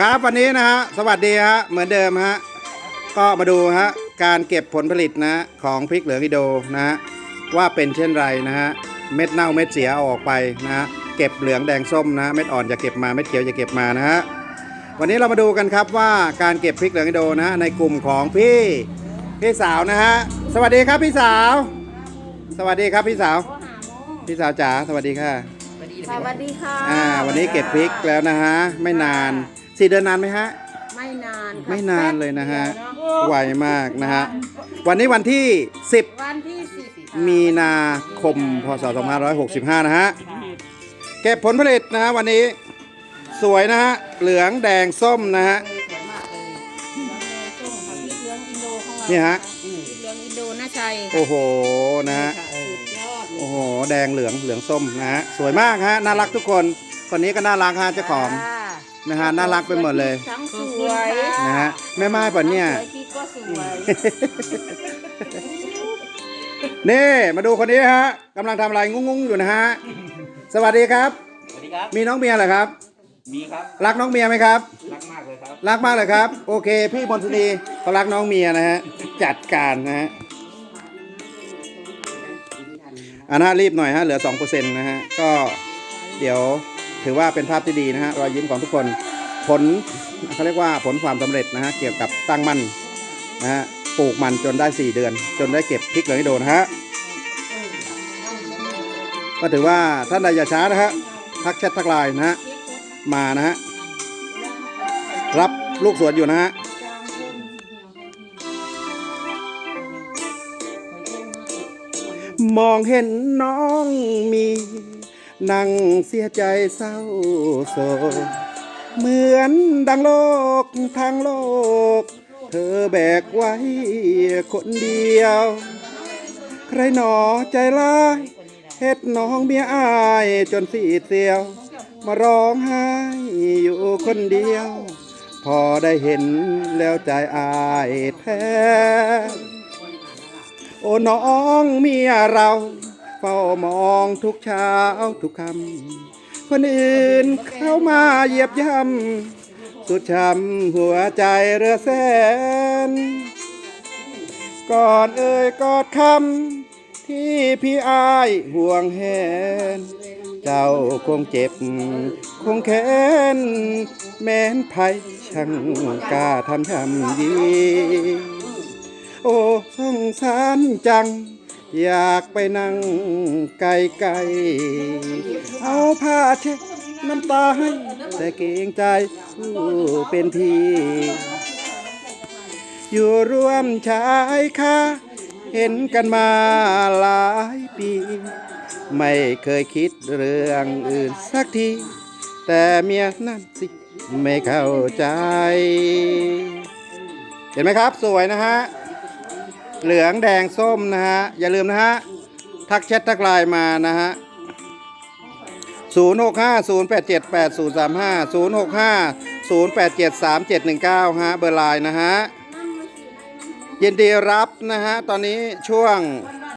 ครับวันนี้นะฮะสวัสดีฮะเหมือนเดิมฮะก็มาดูฮะการเก็บผลผลิตนะของพริกเหลืองอิโดนะฮะว่าเป็นเช่นไรนะฮะเม็ดเน่าเม็ดเสียเอาออกไปนะฮะเก็บเหลืองแดงส้มนะเม็ดอ่อนจะเก็บมาเม็ดเขียวจะเก็บมานะฮะวันนี้เรามาดูกันครับว่าการเก็บพริกเหลืองอิโดนะในกลุ่มของพี่พี่สาวนะฮะสวัสดีครับพี่สาว สวัสดีครับพี่สาว พี่สาวจ๋าสวัสดีค่ะสวัสดีค่ะ อ่า วันนี้เก็บพริกแล้วนะฮะไม่นาน สี่เดือนนานไหมฮะ ไม่นานค่ะไม่นานเลยนะฮะ แป๊บเดียวเนอไวมากนะฮะ วันนี้วันที่วันที่สิบ10มีนาคม พศ 2565 นะฮะ เก็บผลผลิตนะฮะวันนี้ สวยนะฮะ เหลืองแดงส้มนะฮะ สวยมากเลยส้มค่ะพริกเหลืองอินโดของเรานี่ฮะพริกเหลืองอินโดนะชัยโอ้โห นะฮะสุดยอดโอ้โห แดงเหลืองเหลืองส้มนะฮะ สวยมากฮะ น่ารักทุกคน คนนี้ก็น่ารักฮะเจ้าของจ้า นะฮะน่ารักไปหมดเลยทั้งสวยนะฮะแม่ไม้ป่ะเนี่ยสวยพี่ก็สวยนี่มาดูคนนี้ฮะกำลังทำอะไรงุ้งๆอยู่นะฮะสวัสดีครับ สวัสดีครับ มีน้องเมียเหรอครับ มีครับ รักน้องเมียไหมครับ รักมากเลยครับ รักมากเลยครับ โอเค พี่มนตรีเขารักน้องเมียนะฮะ จัดการนะฮะอันน่ารีบหน่อยฮะ เหลือ2%นะฮะ ก็เดี๋ยว ถือว่าเป็นภาพที่ดีนะฮะรอยยิ้มของทุกคนผลเขาเรียกว่าผลความสำเร็จนะฮะเกี่ยวกับตั้งมั่นนะฮะปลูกมันจนได้ 4 เดือน จนได้เก็บพริกเหลืองให้โดนฮะก็ถือว่าท่านใดอย่าช้านะฮะทักแชททักไลน์นะฮะมานะฮะรับลูกสวนอยู่นะฮะมองเห็นน้องมี นั่งเสียใจเศร้าโศกเหมือนดังโลกทางโลก เธอแบกไว้คนเดียว ใครหนอใจร้ายเฮ็ดน้องเมียอายจนสีเสียว มาร้องไห้อยู่คนเดียว พอได้เห็นแล้วใจอายแท้ โอ้น้องเมียเรา เฝ้ามองทุกเช้าทุกคำคนอื่นเข้ามาเหยียบย่ำสุดช้ำหัวใจเรือแสน ก่อนเอ่ยกอดคำที่พี่อายห่วงแหน เจ้าคงเจ็บ คงแค้นแม้นภัยช่างกล้าทำทำดี โอ้สงสารจัง อยากไปนั่งไกลไกลๆเอาผ้าเช็ดน้ำตาให้แต่เกรงใจผู้เป็นพี่ อยู่ร่วมชายคาเห็นกันมาหลายปี ไม่เคยคิดเรื่องอื่นสักที แต่เมียนั่นสิไม่เข้าใจ เห็นไหมครับสวยนะฮะ เหลืองแดงส้มนะฮะ อย่าลืมนะฮะ ทักแชททักไลน์มานะฮะ0 6 5 0 8 7 8 0 3 5 0 6 5 0 8 7 3 7 1 9ฮะ เบอร์ไลน์นะฮะยินดีรับนะฮะ ตอนนี้ช่วง